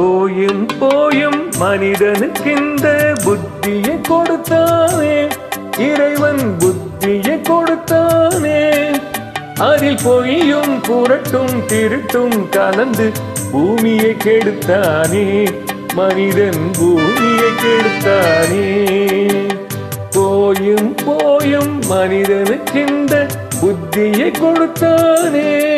போயும் போயும் மனிதனுக்கு இந்த புத்தியை கொடுத்தானே. இறைவன் புத்தியை கொடுத்தானே. அதில் பொய்யும் புரட்டும் திருட்டும் கலந்து பூமியை கெடுத்தானே. மனிதன் பூமியை கெடுத்தானே. போயும் போயும் மனிதனுக்கு இந்த புத்தியை கொடுத்தானே.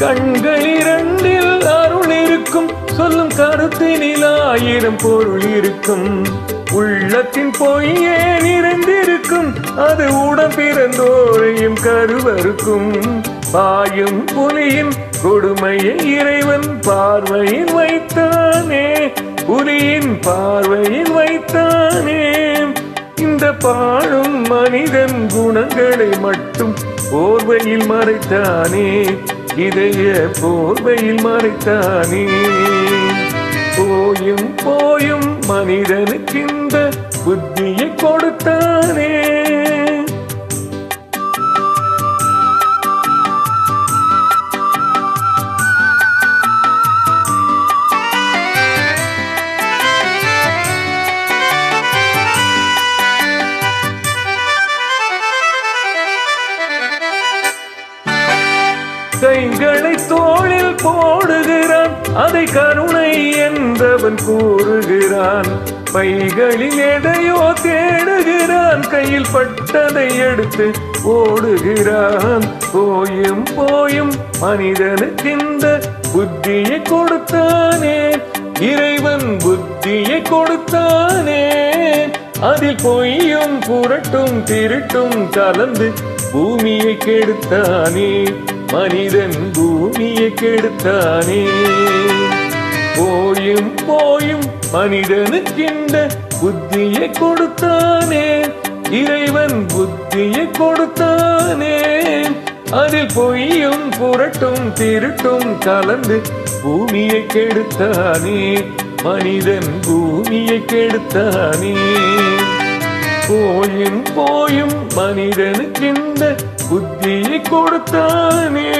கண்கள் இரண்டில் அருள் இருக்கும். சொல்லும் கருத்தினில் ஆயிரம் பொருள் இருக்கும். உள்ளத்தின் பொய்யே நிறைந்திருக்கும். அது உடம் பிறந்தோரையும் கருவருக்கும் பாயும் புலியின் கொடுமையை இறைவன் பார்வையில் வைத்தானே. புலியின் பார்வையில் வைத்தானே. இந்த பாழும் மனிதன் குணங்களை மட்டும் போர்வையில் மறைத்தானே. இதய போர்வையில் மறைத்தானே. போயும் போயும் மனிதனுக்கு இந்த கைகளை தோளில் போடுகிறான். அதை கருணை என்றவன் கூறுகிறான். பைகளில் எதையோ தேடுகிறான். கையில் பட்டதை எடுத்து ஓடுகிறான் போயும் போயும் மனிதனுக்கு இந்த புத்தியை கொடுத்தானே. இறைவன் புத்தியை கொடுத்தானே. அதில் பொய்யும் புரட்டும் திருட்டும் கலந்து பூமியை கெடுத்தானே. மனிதன் பூமியை கெடுத்தானே. போயும் போயும் மனிதனுக்கின்ற புத்தியை கொடுத்தானே. இறைவன் புத்தியை கொடுத்தானே. அதில் பொய்யும் புரட்டும் திருட்டும் கலந்து பூமியை கெடுத்தானே. மனிதன் பூமியை கெடுத்தானே. போயும் போயும் மனிதனுக்கு இந்த புத்தியை கொடுத்தானே.